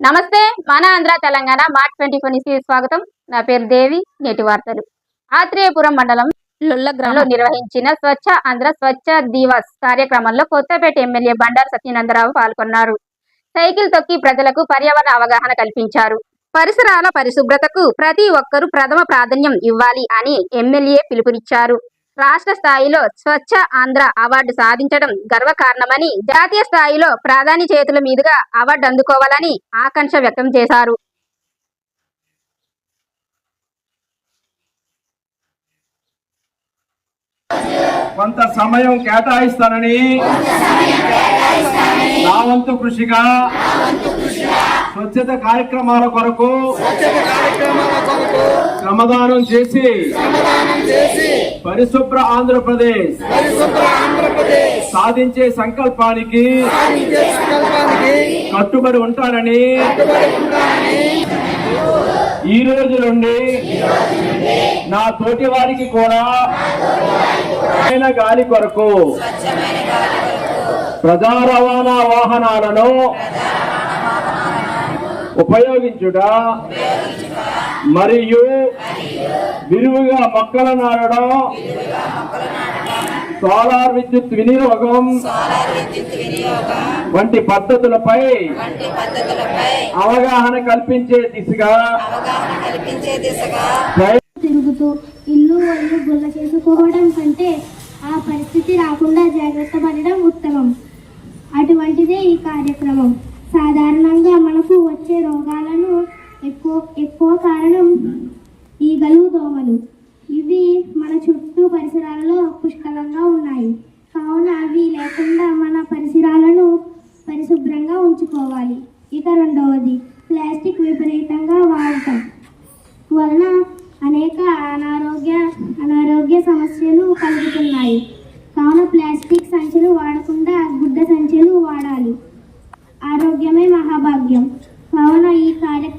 నమస్తే మన Andhra Telangana mart twenty four న్యూస్కి స్వాగతం. నా పేరు దేవి నేటి వార్తలు. ఆత్రేయపురం మండలం లొల్ల గ్రామంలో నిర్వహించిన స్వచ్ఛ ఆంధ్ర స్వచ్ఛ దివస్ కార్యక్రమంలో కొత్తపేట ఎమ్మెల్యే బండారు సత్యనందరావు పాల్గొన్నారు. సైకిల్ తొక్కి ప్రజలకు పర్యావరణ అవగాహన కల్పించారు. పరిసరాల పరిశుభ్రతకు ప్రతి ఒక్కరూ ప్రథమ ప్రాధాన్యం ఇవ్వాలి అని ఎమ్మెల్యే పిలుపునిచ్చారు. రాష్ట్ర స్థాయిలో స్వచ్ఛ ఆంధ్ర అవార్డు సాధించడం గర్వకారణమని జాతీయ స్థాయిలో ప్రాధాని చేతుల మీదుగా అవార్డు అందుకోవాలని ఆకాంక్ష వ్యక్తం చేశారు. కొంత సమయం కేటాయిస్తానని నా వంతు కృషిగా స్వచ్ఛత కార్యక్రమాల కొరకు శ్రమదానం చేసి పరిశుభ్ర ఆంధ్రప్రదేశ్ సాధించే సంకల్పానికి కట్టుబడి ఉంటానని ఈ రోజు నుండి నా తోటి వారికి కూడా స్వచ్ఛమైన గాలి కొరకు ప్రజా రవాణా వాహనాలను ఉపయోగించుట మరియు విరివిగా మొక్కలు నాటడం సోలార్ విద్యుత్ వినియోగం వంటి పద్ధతులపై అవగాహన కల్పించే దిశగా తిరుగుతూ ఇల్లు ఒళ్ళు గుల్ల చేసుకోవడం కంటే ఆ పరిస్థితి రాకుండా జాగ్రత్త పడడం ఉత్తమం. అటువంటిదే ఈ కార్యక్రమం. సాధారణంగా ఎక్కువ కారణం కారణం ఈగలు దోమలు. ఇవి మన చుట్టూ పరిసరాలలో పుష్కలంగా ఉన్నాయి. కావున అవి లేకుండా మన పరిసరాలను పరిశుభ్రంగా ఉంచుకోవాలి. ఇక రెండవది ప్లాస్టిక్ విపరీతంగా వాడటం. వలన అనేక అనారోగ్య అనారోగ్య సమస్యలు కలుగుతున్నాయి. కావున ప్లాస్టిక్ సంచులు వాడకుండా గుడ్డ సంచులు వాడాలి. ఆరోగ్యమే మహాభాగ్యం. కావున ఈ కార్యక్రమం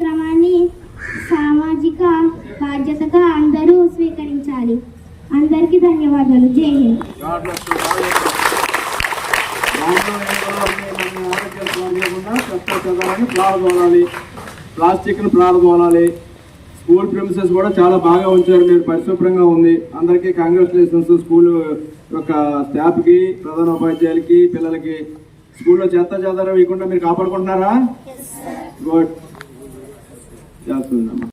అందరికీ ధన్యవాదాలు. జై హింద్. ప్రారంభాలి ప్లాస్టిక్ను ప్రారంభాలి స్కూల్ ప్రిమిసెస్ కూడా చాలా బాగా ఉంచారు. మీరు పరిశుభ్రంగా ఉంది. అందరికీ కంగ్రాచులేషన్స్ స్కూల్ యొక్క స్టాఫ్కి ప్రధాన ఉపాధ్యాయులకి పిల్లలకి. స్కూల్లో చెత్త చెదారం ఇవ్వకుండా మీరు కాపాడుకుంటున్నారా? గుడ్ చేస్తుందమ్మా